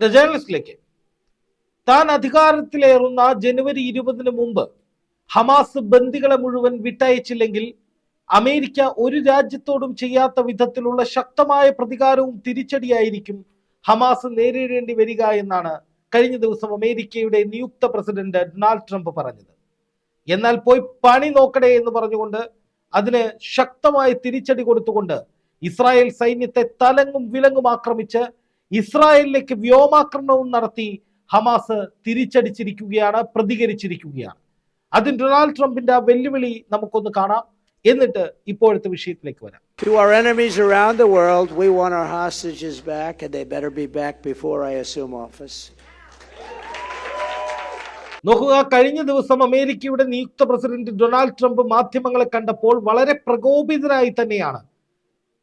The ജേർണലിസ്റ്റിലേക്ക് താൻ അധികാരത്തിലേറുന്ന ജനുവരി ഇരുപതിന് മുമ്പ് ഹമാസ് ബന്ദികളെ മുഴുവൻ വിട്ടയച്ചില്ലെങ്കിൽ അമേരിക്ക ഒരു രാജ്യത്തോടും ചെയ്യാത്ത വിധത്തിലുള്ള ശക്തമായ പ്രതികാരവും തിരിച്ചടിയായിരിക്കും ഹമാസ് നേരിടേണ്ടി വരിക എന്നാണ് കഴിഞ്ഞ ദിവസം അമേരിക്കയുടെ നിയുക്ത പ്രസിഡന്റ് ഡൊണാൾഡ് ട്രംപ് പറഞ്ഞത്. എന്നാൽ പോയി പണി നോക്കണേ എന്ന് പറഞ്ഞുകൊണ്ട് അതിന് ശക്തമായ തിരിച്ചടി കൊടുത്തുകൊണ്ട് ഇസ്രായേൽ സൈന്യത്തെ തലങ്ങും വിലങ്ങും ആക്രമിച്ച് ഇസ്രായേലിലേക്ക് വ്യോമാക്രമണവും നടത്തി ഹമാസ് തിരിച്ചടിച്ചിരിക്കുകയാണ് പ്രതികരിച്ചിരിക്കുകയാണ്. അതിന് ഡൊണാൾഡ് ട്രംപിന്റെ ആ വെല്ലുവിളി നമുക്കൊന്ന് കാണാം. എന്നിട്ട് ഇപ്പോഴത്തെ വിഷയത്തിലേക്ക് വരാം. To our enemies around the world, we want our hostages back, and they better be back before I assume office. നോക്കുക കഴിഞ്ഞ ദിവസം അമേരിക്കയുടെ നിയുക്ത പ്രസിഡന്റ് ഡൊണാൾഡ് ട്രംപ് മാധ്യമങ്ങളെ കണ്ടപ്പോൾ വളരെ പ്രകോപിതനായി തന്നെയാണ്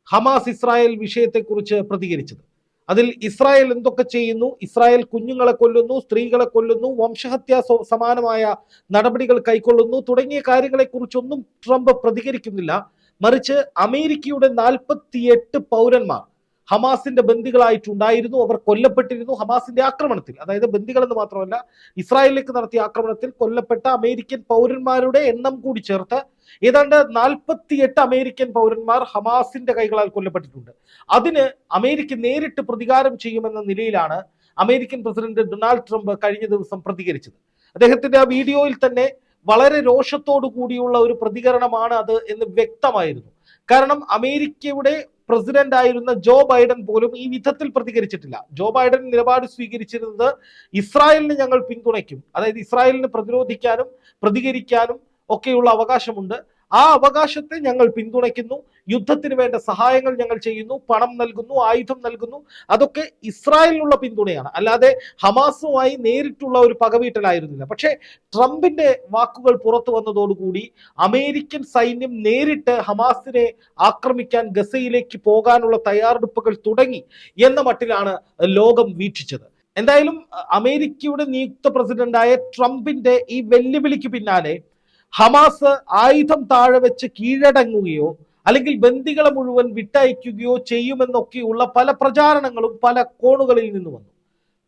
ഹമാസ് ഇസ്രായേൽ വിഷയത്തെക്കുറിച്ച് പ്രതികരിച്ചത്. അതിൽ ഇസ്രായേൽ എന്തൊക്കെ ചെയ്യുന്നു? ഇസ്രായേൽ കുഞ്ഞുങ്ങളെ കൊല്ലുന്നു സ്ത്രീകളെ കൊല്ലുന്നു വംശഹത്യാ സമാനമായ നടപടികൾ കൈക്കൊള്ളുന്നു. തുടങ്ങിയ കാര്യങ്ങളെക്കുറിച്ചൊന്നും ട്രംപ് പ്രതികരിക്കുന്നില്ല. മറിച്ച് അമേരിക്കയുടെ നാൽപ്പത്തിയെട്ട് പൗരന്മാർ ഹമാസിന്റെ ബന്ദികളായിട്ടുണ്ടായിരുന്നു. അവർ കൊല്ലപ്പെട്ടിരുന്നു ഹമാസിന്റെ ആക്രമണത്തിൽ. അതായത് ബന്ദികൾ എന്ന് മാത്രമല്ല ഇസ്രായേലിലേക്ക് നടത്തിയ ആക്രമണത്തിൽ കൊല്ലപ്പെട്ട അമേരിക്കൻ പൗരന്മാരുടെ എണ്ണം കൂടി ചേർത്ത് ഏതാണ്ട് നാൽപ്പത്തിയെട്ട് അമേരിക്കൻ പൗരന്മാർ ഹമാസിന്റെ കൈകളാൽ കൊല്ലപ്പെട്ടിട്ടുണ്ട്. അതിന് അമേരിക്ക നേരിട്ട് പ്രതികാരം ചെയ്യുമെന്ന നിലയിലാണ് അമേരിക്കൻ പ്രസിഡന്റ് ഡൊണാൾഡ് ട്രംപ് കഴിഞ്ഞ ദിവസം പ്രതികരിച്ചത്. അദ്ദേഹത്തിന്റെ ആ വീഡിയോയിൽ തന്നെ വളരെ രോഷത്തോടു കൂടിയുള്ള ഒരു പ്രതികരണമാണ് അത് എന്ന് വ്യക്തമായിരുന്നു. കാരണം അമേരിക്കയുടെ പ്രസിഡന്റ് ആയിരുന്ന ജോ ബൈഡൻ പോലും ഈ വിധത്തിൽ പ്രതികരിച്ചിട്ടില്ല. ജോ ബൈഡൻ നിലപാട് സ്വീകരിച്ചിരുന്നത് ഇസ്രായേലിന് ഞങ്ങൾ പിന്തുണയ്ക്കും. അതായത് ഇസ്രായേലിന് പ്രതിരോധിക്കാനും പ്രതികരിക്കാനും ഒക്കെയുള്ള അവകാശമുണ്ട്. ആ അവകാശത്തെ ഞങ്ങൾ പിന്തുണയ്ക്കുന്നു. യുദ്ധത്തിന് വേണ്ട സഹായങ്ങൾ ഞങ്ങൾ ചെയ്യുന്നു. പണം നൽകുന്നു. ആയുധം നൽകുന്നു. അതൊക്കെ ഇസ്രായേലിനുള്ള പിന്തുണയാണ്. അല്ലാതെ ഹമാസുമായി നേരിട്ടുള്ള ഒരു പകവീട്ടലായിരുന്നില്ല. പക്ഷേ ട്രംപിന്റെ വാക്കുകൾ പുറത്തു വന്നതോടുകൂടി അമേരിക്കൻ സൈന്യം നേരിട്ട് ഹമാസിനെ ആക്രമിക്കാൻ ഗസയിലേക്ക് പോകാനുള്ള തയ്യാറെടുപ്പുകൾ തുടങ്ങി എന്ന മട്ടിലാണ് ലോകം വീക്ഷിച്ചത്. എന്തായാലും അമേരിക്കയുടെ നിയുക്ത പ്രസിഡന്റായ ട്രംപിന്റെ ഈ വെല്ലുവിളിക്ക് പിന്നാലെ ഹമാസ് ആയുധം താഴെ വെച്ച് കീഴടങ്ങുകയോ അല്ലെങ്കിൽ ബന്ദികളെ മുഴുവൻ വിട്ടയക്കുകയോ ചെയ്യുമെന്നൊക്കെയുള്ള പല പ്രചാരണങ്ങളും പല കോണുകളിൽ നിന്ന് വന്നു.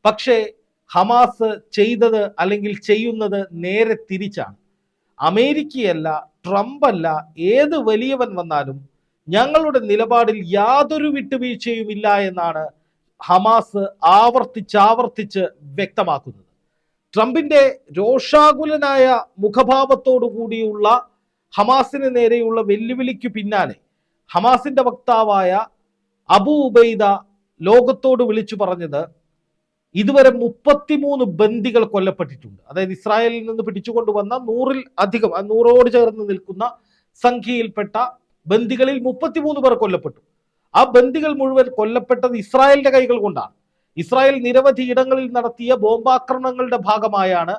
പക്ഷേ ഹമാസ് ചെയ്തത് അല്ലെങ്കിൽ ചെയ്യുന്നത് നേരെ തിരിച്ചാണ്. അമേരിക്കയല്ല ട്രംപ് അല്ല ഏത് വലിയവൻ വന്നാലും ഞങ്ങളുടെ നിലപാടിൽ യാതൊരു വിട്ടുവീഴ്ചയുമില്ല എന്നാണ് ഹമാസ് ആവർത്തിച്ചാവർത്തിച്ച് വ്യക്തമാക്കുന്നത്. ട്രംപിന്റെ രോഷാകുലനായ മുഖഭാവത്തോടു കൂടിയുള്ള ഹമാസിന് നേരെയുള്ള വെല്ലുവിളിക്ക് പിന്നാലെ ഹമാസിന്റെ വക്താവായ അബു ഉബൈദ ലോകത്തോട് വിളിച്ചു പറഞ്ഞത് ഇതുവരെ മുപ്പത്തിമൂന്ന് ബന്ദികൾ കൊല്ലപ്പെട്ടിട്ടുണ്ട്. അതായത് ഇസ്രായേലിൽ നിന്ന് പിടിച്ചുകൊണ്ടുവന്ന നൂറിൽ അധികം നൂറോട് ചേർന്ന് നിൽക്കുന്ന സംഖ്യയിൽപ്പെട്ട ബന്ദികളിൽ മുപ്പത്തിമൂന്ന് പേർ കൊല്ലപ്പെട്ടു. ആ ബന്ദികൾ മുഴുവൻ കൊല്ലപ്പെട്ടത് ഇസ്രായേലിന്റെ കൈകൾ കൊണ്ടാണ്. ഇസ്രായേൽ നിരവധി ഇടങ്ങളിൽ നടത്തിയ ബോംബാക്രമണങ്ങളുടെ ഭാഗമായാണ്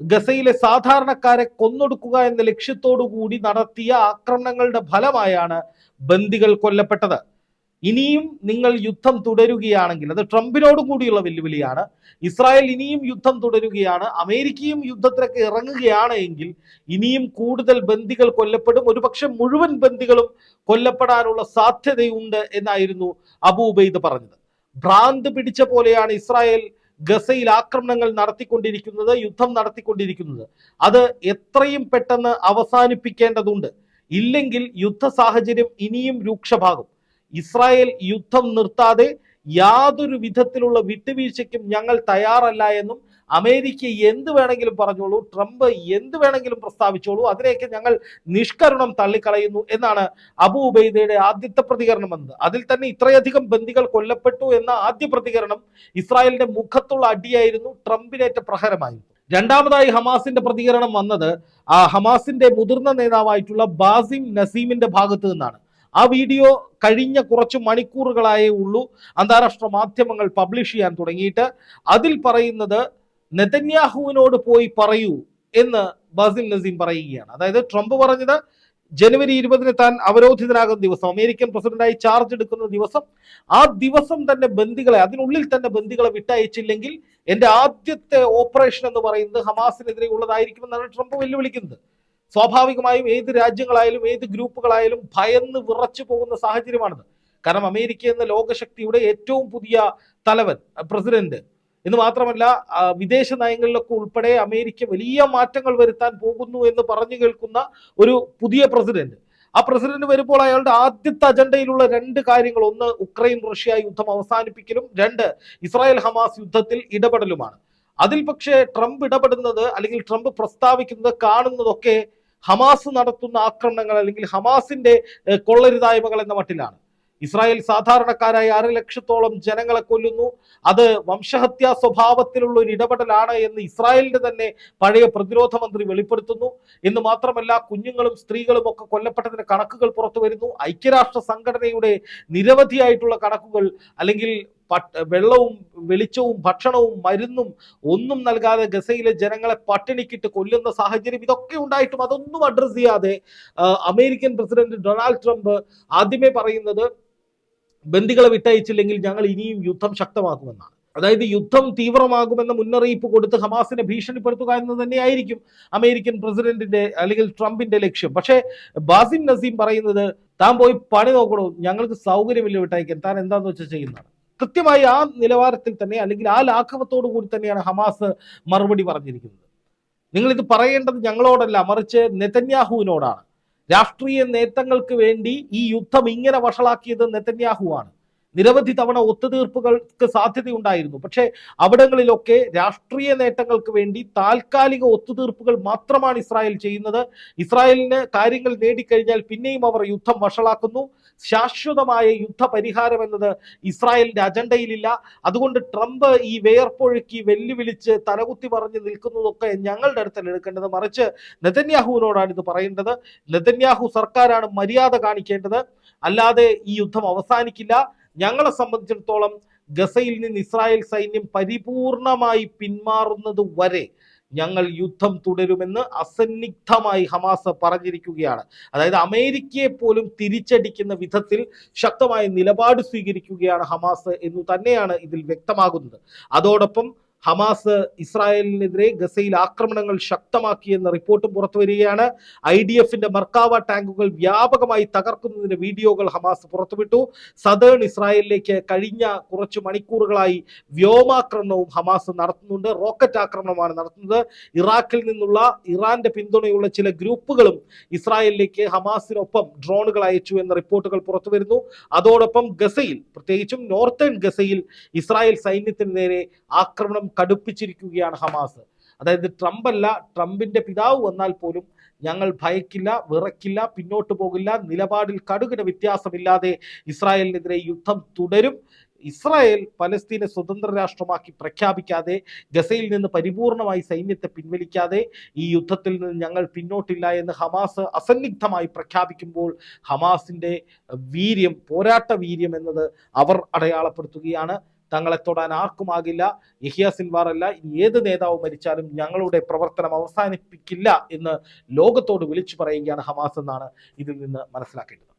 ഗസയിലെ സാധാരണക്കാരെ കൊന്നൊടുക്കുക എന്ന ലക്ഷ്യത്തോടു കൂടി നടത്തിയ ആക്രമണങ്ങളുടെ ഫലമായാണ് ബന്ദികൾ കൊല്ലപ്പെട്ടത്. ഇനിയും നിങ്ങൾ യുദ്ധം തുടരുകയാണെങ്കിൽ അത് ട്രംപിനോടും കൂടിയുള്ള വെല്ലുവിളിയാണ്. ഇസ്രായേൽ ഇനിയും യുദ്ധം തുടരുകയാണ്. അമേരിക്കയും യുദ്ധത്തിലൊക്കെ ഇറങ്ങുകയാണ് എങ്കിൽ ഇനിയും കൂടുതൽ ബന്ദികൾ കൊല്ലപ്പെടും. ഒരുപക്ഷെ മുഴുവൻ ബന്ദികളും കൊല്ലപ്പെടാനുള്ള സാധ്യതയുണ്ട് എന്നായിരുന്നു അബൂബൈദ് പറഞ്ഞത്. ഭ്രാന്ത് പിടിച്ച പോലെയാണ് ഇസ്രായേൽ ഗസയിൽ ആക്രമണങ്ങൾ നടത്തിക്കൊണ്ടിരിക്കുന്നത് യുദ്ധം നടത്തിക്കൊണ്ടിരിക്കുന്നത്. അത് എത്രയും പെട്ടെന്ന് അവസാനിപ്പിക്കേണ്ടതുണ്ട്. ഇല്ലെങ്കിൽ യുദ്ധ സാഹചര്യം ഇനിയും രൂക്ഷമാകും. ഇസ്രായേൽ യുദ്ധം നിർത്താതെ യാതൊരു വിധത്തിലുള്ള വിട്ടുവീഴ്ചയ്ക്കും ഞങ്ങൾ തയ്യാറല്ല എന്നും അമേരിക്ക എന്ത് വേണമെങ്കിലും പറഞ്ഞോളൂ ട്രംപ് എന്ത് വേണമെങ്കിലും പ്രസ്താവിച്ചോളൂ അതിനെയൊക്കെ ഞങ്ങൾ നിഷ്കരണം തള്ളിക്കളയുന്നു എന്നാണ് അബു ഉബൈദയുടെ ആദ്യത്തെ പ്രതികരണം വന്നത് അതിൽ തന്നെ ഇത്രയധികം ബന്ദികൾ കൊല്ലപ്പെട്ടു എന്ന ആദ്യ പ്രതികരണം ഇസ്രായേലിന്റെ മുഖത്തുള്ള അടിയായിരുന്നു ട്രംപിനേറ്റ പ്രഹരമായിരുന്നു. രണ്ടാമതായി ഹമാസിന്റെ പ്രതികരണം വന്നത് ആ ഹമാസിന്റെ മുതിർന്ന നേതാവായിട്ടുള്ള ബാസിം നസീമിന്റെ ഭാഗത്തു നിന്നാണ്. ആ വീഡിയോ കഴിഞ്ഞ കുറച്ച് മണിക്കൂറുകളായേ ഉള്ളൂ അന്താരാഷ്ട്ര മാധ്യമങ്ങൾ പബ്ലിഷ് ചെയ്യാൻ തുടങ്ങിയിട്ട്. അതിൽ പറയുന്നത് നെതന്യാഹുവിനോട് പോയി പറയൂ എന്ന് ബസിൽ നസീം പറയുകയാണ്. അതായത് ട്രംപ് പറഞ്ഞത് ജനുവരി ഇരുപതിന് താൻ അവരോധിതനാകുന്ന ദിവസം അമേരിക്കൻ പ്രസിഡന്റായി ചാർജ് എടുക്കുന്ന ദിവസം ആ ദിവസം തന്നെ ബന്ദികളെ അതിനുള്ളിൽ തന്നെ ബന്ദികളെ വിട്ടയച്ചില്ലെങ്കിൽ എന്റെ ആദ്യത്തെ ഓപ്പറേഷൻ എന്ന് പറയുന്നത് ഹമാസിനെതിരെ ഉള്ളതായിരിക്കുമെന്നാണ് ട്രംപ് വെല്ലുവിളിക്കുന്നത്. സ്വാഭാവികമായും ഏത് രാജ്യങ്ങളായാലും ഏത് ഗ്രൂപ്പുകളായാലും ഭയന്ന് വിറച്ചു പോകുന്ന സാഹചര്യമാണിത്. കാരണം അമേരിക്ക എന്ന ലോകശക്തിയുടെ ഏറ്റവും പുതിയ തലവൻ പ്രസിഡന്റ് എന്ന് മാത്രമല്ല വിദേശ നയങ്ങളിലൊക്കെ ഉൾപ്പെടെ അമേരിക്ക വലിയ മാറ്റങ്ങൾ വരുത്താൻ പോകുന്നു എന്ന് പറഞ്ഞു കേൾക്കുന്ന ഒരു പുതിയ പ്രസിഡന്റ്. ആ പ്രസിഡന്റ് വരുമ്പോൾ അയാളുടെ ആദ്യത്തെ അജണ്ടയിലുള്ള രണ്ട് കാര്യങ്ങൾ. ഒന്ന് ഉക്രൈൻ റഷ്യ യുദ്ധം അവസാനിപ്പിക്കലും. രണ്ട് ഇസ്രായേൽ ഹമാസ് യുദ്ധത്തിൽ ഇടപെടലുമാണ്. അതിൽ പക്ഷേ ട്രംപ് ഇടപെടുന്നത് അല്ലെങ്കിൽ ട്രംപ് പ്രസ്താവിക്കുന്നത് കാണുന്നതൊക്കെ ഹമാസ് നടത്തുന്ന ആക്രമണങ്ങൾ അല്ലെങ്കിൽ ഹമാസിന്റെ കൊള്ളരുതായ്മകൾ എന്ന മട്ടിലാണ്. ഇസ്രായേൽ സാധാരണക്കാരായ അര ലക്ഷത്തോളം ജനങ്ങളെ കൊല്ലുന്നു. അത് വംശഹത്യാ സ്വഭാവത്തിലുള്ള ഒരു ഇടപെടലാണ് എന്ന് ഇസ്രായേലിന്റെ തന്നെ പഴയ പ്രതിരോധ മന്ത്രി വെളിപ്പെടുത്തുന്നു. എന്ന് മാത്രമല്ല കുഞ്ഞുങ്ങളും സ്ത്രീകളും ഒക്കെ കൊല്ലപ്പെട്ടതിന്റെ കണക്കുകൾ പുറത്തു വരുന്നു. ഐക്യരാഷ്ട്ര സംഘടനയുടെ നിരവധിയായിട്ടുള്ള കണക്കുകൾ അല്ലെങ്കിൽ വെള്ളവും വെളിച്ചവും ഭക്ഷണവും മരുന്നും ഒന്നും നൽകാതെ ഗസയിലെ ജനങ്ങളെ പട്ടിണിക്കിട്ട് കൊല്ലുന്ന സാഹചര്യം ഇതൊക്കെ ഉണ്ടായിട്ടും അതൊന്നും അഡ്രസ് ചെയ്യാതെ അമേരിക്കൻ പ്രസിഡന്റ് ഡൊണാൾഡ് ട്രംപ് ആദ്യമേ പറയുന്നത് ബന്ദികളെ വിട്ടയച്ചില്ലെങ്കിൽ ഞങ്ങൾ ഇനിയും യുദ്ധം ശക്തമാക്കുമെന്നാണ്. അതായത് യുദ്ധം തീവ്രമാകുമെന്ന മുന്നറിയിപ്പ് കൊടുത്ത് ഹമാസിനെ ഭീഷണിപ്പെടുത്തുക എന്ന് തന്നെയായിരിക്കും അമേരിക്കൻ പ്രസിഡന്റിന്റെ അല്ലെങ്കിൽ ട്രംപിന്റെ ലക്ഷ്യം. പക്ഷേ ബാസിം നസീം പറയുന്നത് താൻ പോയി പണി നോക്കണോ? ഞങ്ങൾക്ക് സൗകര്യമില്ല വിട്ടയക്കാൻ. താൻ എന്താന്ന് വെച്ചാൽ ചെയ്യുന്നതാണ്. കൃത്യമായി ആ നിലവാരത്തിൽ തന്നെ അല്ലെങ്കിൽ ആ ലാഘവത്തോടു കൂടി തന്നെയാണ് ഹമാസ് മറുപടി പറഞ്ഞിരിക്കുന്നത്. നിങ്ങൾ ഇത് പറയേണ്ടത് ഞങ്ങളോടല്ല മറിച്ച് നെതന്യാഹുവിനോടാണ്. രാഷ്ട്രീയ നേട്ടങ്ങൾക്ക് വേണ്ടി ഈ യുദ്ധം ഇങ്ങനെ വഷളാക്കിയത് നെതന്യാഹുവാണ്. നിരവധി തവണ ഒത്തുതീർപ്പുകൾക്ക് സാധ്യതയുണ്ടായിരുന്നു. പക്ഷേ അവിടങ്ങളിലൊക്കെ രാഷ്ട്രീയ നേട്ടങ്ങൾക്ക് വേണ്ടി താൽക്കാലിക ഒത്തുതീർപ്പുകൾ മാത്രമാണ് ഇസ്രായേൽ ചെയ്യുന്നത്. ഇസ്രായേലിന് കാര്യങ്ങൾ നേടിക്കഴിഞ്ഞാൽ പിന്നെയും അവർ യുദ്ധം വഷളാക്കുന്നു. ശാശ്വതമായ യുദ്ധ പരിഹാരം എന്നത് ഇസ്രായേലിന്റെ അജണ്ടയിലില്ല. അതുകൊണ്ട് ട്രംപ് ഈ വേർപ്പൊഴുക്കി വെല്ലുവിളിച്ച് തലകുത്തി പറഞ്ഞ് നിൽക്കുന്നതൊക്കെ ഞങ്ങളുടെ അടുത്തല്ല എടുക്കേണ്ടത്. മറിച്ച് നെതന്യാഹുവിനോടാണ് ഇത് പറയേണ്ടത്. നെതന്യാഹു സർക്കാരാണ് മര്യാദ കാണിക്കേണ്ടത്. അല്ലാതെ ഈ യുദ്ധം അവസാനിക്കില്ല. ഞങ്ങളെ സംബന്ധിച്ചിടത്തോളം ഗസയിൽ നിന്ന് ഇസ്രായേൽ സൈന്യം പരിപൂർണമായി പിന്മാറുന്നത് വരെ ഞങ്ങൾ യുദ്ധം തുടരുമെന്ന് അസന്നിഗ്ധമായി ഹമാസ് പറഞ്ഞിരിക്കുകയാണ്. അതായത് അമേരിക്കയെ പോലും തിരിച്ചടിക്കുന്ന വിധത്തിൽ ശക്തമായ നിലപാട് സ്വീകരിക്കുകയാണ് ഹമാസ് എന്ന് തന്നെയാണ് ഇതിൽ വ്യക്തമാകുന്നത്. അതോടൊപ്പം ഹമാസ് ഇസ്രായേലിനെതിരെ ഗസയിൽ ആക്രമണങ്ങൾ ശക്തമാക്കിയെന്ന റിപ്പോർട്ട് പുറത്തു വരികയാണ്. ഐ ഡി എഫിന്റെ മർക്കാവ ടാങ്കുകൾ വ്യാപകമായി തകർക്കുന്നതിന്റെ വീഡിയോകൾ ഹമാസ് പുറത്തുവിട്ടു. സദേൺ ഇസ്രായേലിലേക്ക് കഴിഞ്ഞ കുറച്ച് മണിക്കൂറുകളായി വ്യോമാക്രമണവും ഹമാസ് നടത്തുന്നുണ്ട്. റോക്കറ്റ് ആക്രമണമാണ് നടത്തുന്നത്. ഇറാഖിൽ നിന്നുള്ള ഇറാന്റെ പിന്തുണയുള്ള ചില ഗ്രൂപ്പുകളും ഇസ്രായേലിലേക്ക് ഹമാസിനൊപ്പം ഡ്രോണുകൾ അയച്ചു എന്ന റിപ്പോർട്ടുകൾ പുറത്തു വരുന്നു. അതോടൊപ്പം ഗസയിൽ പ്രത്യേകിച്ചും നോർത്തേൺ ഗസയിൽ ഇസ്രായേൽ സൈന്യത്തിന് നേരെ ആക്രമണം കടുപ്പിച്ചിരിക്കുകയാണ് ഹമാസ്. അതായത് ട്രംപ് അല്ല ട്രംപിന്റെ പിതാവ് വന്നാൽ പോലും ഞങ്ങൾ ഭയക്കില്ല വിറക്കില്ല പിന്നോട്ട് പോകില്ല നിലപാടിൽ കടുകിട വ്യത്യാസമില്ലാതെ ഇസ്രായേലിനെതിരെ യുദ്ധം തുടരും. ഇസ്രായേൽ പലസ്തീനെ സ്വതന്ത്ര രാഷ്ട്രമാക്കി പ്രഖ്യാപിക്കാതെ ഗസയിൽ നിന്ന് പരിപൂർണമായി സൈന്യത്തെ പിൻവലിക്കാതെ ഈ യുദ്ധത്തിൽ നിന്ന് ഞങ്ങൾ പിന്നോട്ടില്ല എന്ന് ഹമാസ് അസന്നിഗ്ധമായി പ്രഖ്യാപിക്കുമ്പോൾ ഹമാസിന്റെ വീര്യം പോരാട്ട വീര്യം എന്നത് അവർ അടയാളപ്പെടുത്തുകയാണ്. തങ്ങളെ തൊടാൻ ആർക്കുമാകില്ല യഹിയ സിൻവാർ അല്ല ഏത് നേതാവ് മരിച്ചാലും ഞങ്ങളുടെ പ്രവർത്തനം അവസാനിപ്പിക്കില്ല എന്ന് ലോകത്തോട് വിളിച്ചു പറയുകയാണ് ഹമാസ് എന്നാണ് ഇതിൽ നിന്ന് മനസ്സിലാക്കേണ്ടത്.